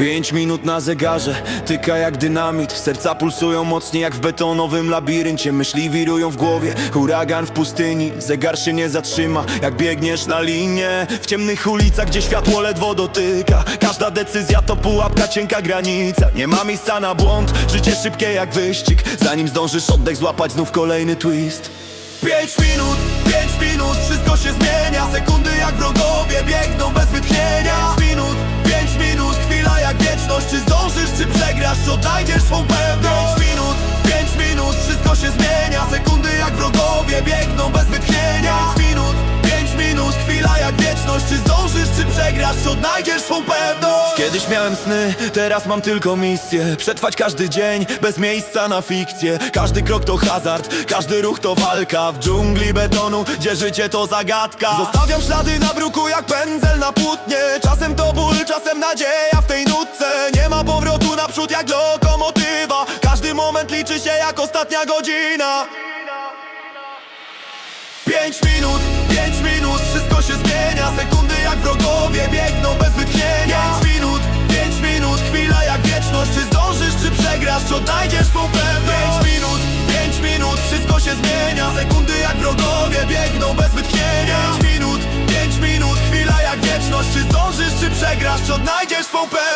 Pięć minut na zegarze, tyka jak dynamit. Serca pulsują mocniej jak w betonowym labiryncie. Myśli wirują w głowie, huragan w pustyni. Zegar się nie zatrzyma, jak biegniesz na linię. W ciemnych ulicach, gdzie światło ledwo dotyka. Każda decyzja to pułapka, cienka granica. Nie ma miejsca na błąd, życie szybkie jak wyścig. Zanim zdążysz oddech złapać, znów kolejny twist. Pięć minut, pięć minut, wszystko się zmienia. Sekundy jak czy odnajdziesz swą pewność. Pięć minut, pięć minut, wszystko się zmienia. Sekundy jak wrogowie biegną bez wytchnienia. Pięć minut, pięć minut, chwila jak wieczność. Czy zdążysz, czy przegrasz, odnajdziesz swą pewność. Kiedyś miałem sny, teraz mam tylko misję. Przetrwać każdy dzień, bez miejsca na fikcję. Każdy krok to hazard, każdy ruch to walka. W dżungli betonu, gdzie życie to zagadka. Zostawiam ślady na bruku jak pędzel na płótnie. Czasem to ból, czasem nadzieja w tej nutce. Nie liczy się jak ostatnia godzina. Pięć minut, pięć minut, wszystko się zmienia. Sekundy jak wrogowie biegną bez wytchnienia. Pięć minut, pięć minut, chwila jak wieczność. Czy zdążysz, czy przegrasz, czy odnajdziesz swą pewność? Pięć minut, pięć minut, wszystko się zmienia. Sekundy jak wrogowie biegną bez wytchnienia. Pięć minut, pięć minut, chwila jak wieczność. Czy zdążysz, czy przegrasz, czy odnajdziesz swą pewność